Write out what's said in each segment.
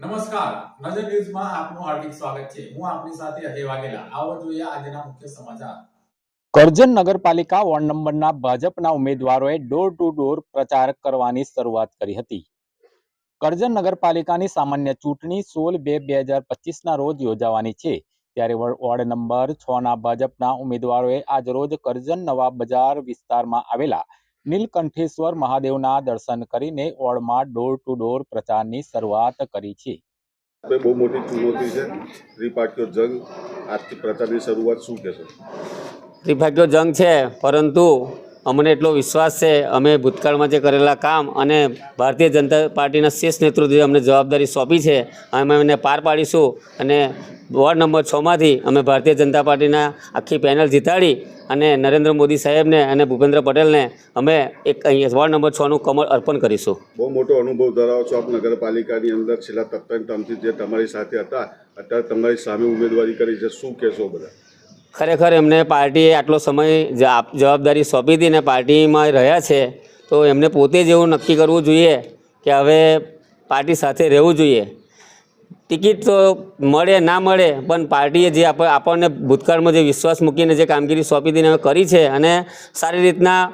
નમસ્કાર. નજર ન્યૂઝમાં આપનું હાર્દિક સ્વાગત છે. હું આપની સાથે અજય વાઘેલા. આવો જોઈએ આજના મુખ્ય સમાચાર. કરજણ નગરપાલિકા વોર્ડ નંબરના ભાજપના ઉમેદવારોએ ડોર ટુ ડોર પ્રચાર કરવાની શરૂઆત કરી હતી. કરજણ નગરપાલિકાની સામાન્ય ચૂંટણી સોળ બે બે હજાર પચીસના રોજ યોજાવાની છે. ત્યારે વોર્ડ નંબર છ ના ભાજપના ઉમેદવારોએ આજરોજ કરજણ નવા બજાર વિસ્તારમાં આવેલા નીલકંઠેશ્વર મહાદેવના દર્શન કરીને ઓળમાં ડોર ટુ ડોર પ્રચારની શરૂઆત કરી છે. બહુ મોટી ચુનૌતી છે. ત્રિપાઠ્યો જંગ આજથી પ્રચારની શરૂઆત શું કહેશો? ત્રિપાઠ્યો જંગ છે પરંતુ અમને એટલો વિશ્વાસ છે, અમે ભૂતકાળમાં જે કરેલા કામ અને ભારતીય જનતા પાર્ટીના શીર્ષ નેતૃત્વે અમને જવાબદારી સોંપી છે, અમે એને પાર પાડીશું અને વોર્ડ નંબર છમાંથી અમે ભારતીય જનતા પાર્ટીના આખી પેનલ જીતાડી અને નરેન્દ્ર મોદી સાહેબને અને ભૂપેન્દ્ર પટેલને અમે એક અહીંયા વોર્ડ નંબર છનું કમળ અર્પણ કરીશું. બહુ મોટો અનુભવ ધરાવો છો આપ નગરપાલિકાની અંદર, છેલ્લા ટર્મથી જે તમારી સાથે હતા, અત્યારે તમારી સામે ઉમેદવારી કરી છે, શું કહેશો બધા? ખરેખર એમને પાર્ટીએ આટલો સમય જવાબદારી સોંપી હતી ને પાર્ટીમાં રહ્યા છે, તો એમને પોતે જ એવું નક્કી કરવું જોઈએ કે હવે પાર્ટી સાથે રહેવું જોઈએ. ટિકિટ તો મળે, ના મળે, પણ પાર્ટીએ જે આપ- આપણને ભૂતકાળમાં જે વિશ્વાસ મૂકીને જે કામગીરી સોંપી હતી ને કરી છે અને સારી રીતના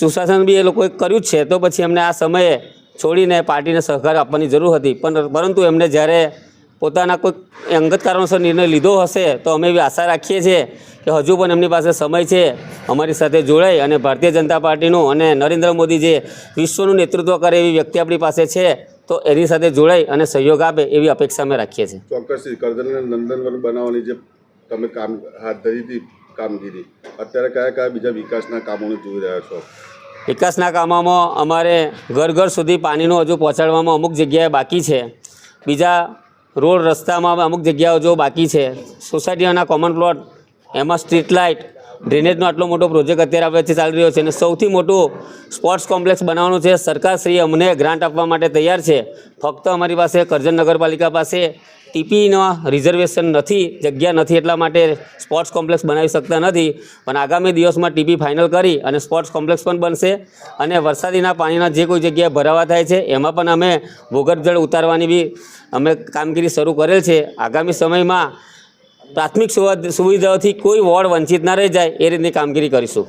સુશાસન બી એ લોકોએ કર્યું જ છે, તો પછી એમને આ સમયે છોડીને પાર્ટીને સહકાર આપવાની જરૂર હતી. પણ, પરંતુ એમને જ્યારે પોતાના કોઈ અંગત કારણોસર નિર્ણય લીધો હશે તો અમે એવી આશા રાખીએ છીએ કે હજુ પણ એમની પાસે સમય છે અમારી સાથે જોડાઈ અને ભારતીય જનતા પાર્ટીનું અને નરેન્દ્ર મોદી જે વિશ્વનું નેતૃત્વ કરે એવી વ્યક્તિ આપણી પાસે છે તો એની સાથે જોડાઈ અને સહયોગ આપે એવી અપેક્ષા અમે રાખીએ છીએ. ચોક્કસ કરજણને નંદનવન બનાવવાની જે તમે કામ હાથ ધરી હતી કામગીરી અત્યારે કયા કયા બીજા વિકાસના કામોને જોઈ રહ્યા છો? વિકાસના કામોમાં અમારે ઘર ઘર સુધી પાણીનું હજુ પહોંચાડવામાં અમુક જગ્યાએ બાકી છે. બીજા રોડ રસ્તામાં અમુક જગ્યાઓ જો બાકી છે. સોસાયટીઓના કોમન પ્લોટ એમાં સ્ટ્રીટ લાઇટ ડ્રેનેજનો આટલો મોટો પ્રોજેક્ટ અત્યારે આપણે ચાલી રહ્યો છે અને સૌથી મોટું સ્પોર્ટ્સ કોમ્પ્લેક્સ બનાવવાનું છે. સરકારશ્રી અમને ગ્રાન્ટ આપવા માટે તૈયાર છે. ફક્ત અમારી પાસે કરજણ નગરપાલિકા પાસે ટીપીનો રિઝર્વેશન નથી, જગ્યા નથી એટલા માટે સ્પોર્ટ્સ કોમ્પ્લેક્સ બનાવી શકતા નથી. પણ આગામી દિવસમાં ટીપી ફાઇનલ કરી અને સ્પોર્ટ્સ કોમ્પ્લેક્સ પણ બનશે. અને વરસાદીના પાણીના જે કોઈ જગ્યાએ ભરાવા થાય છે, એમાં પણ અમે ભૂગર્ભ જળ ઉતારવાની બી અમે કામગીરી શરૂ કરેલ છે. આગામી સમયમાં પ્રાથમિક સુવા- સુવિધાઓથી કોઈ વોર્ડ વંચિત ન રહી જાય એ રીતની કામગીરી કરીશું.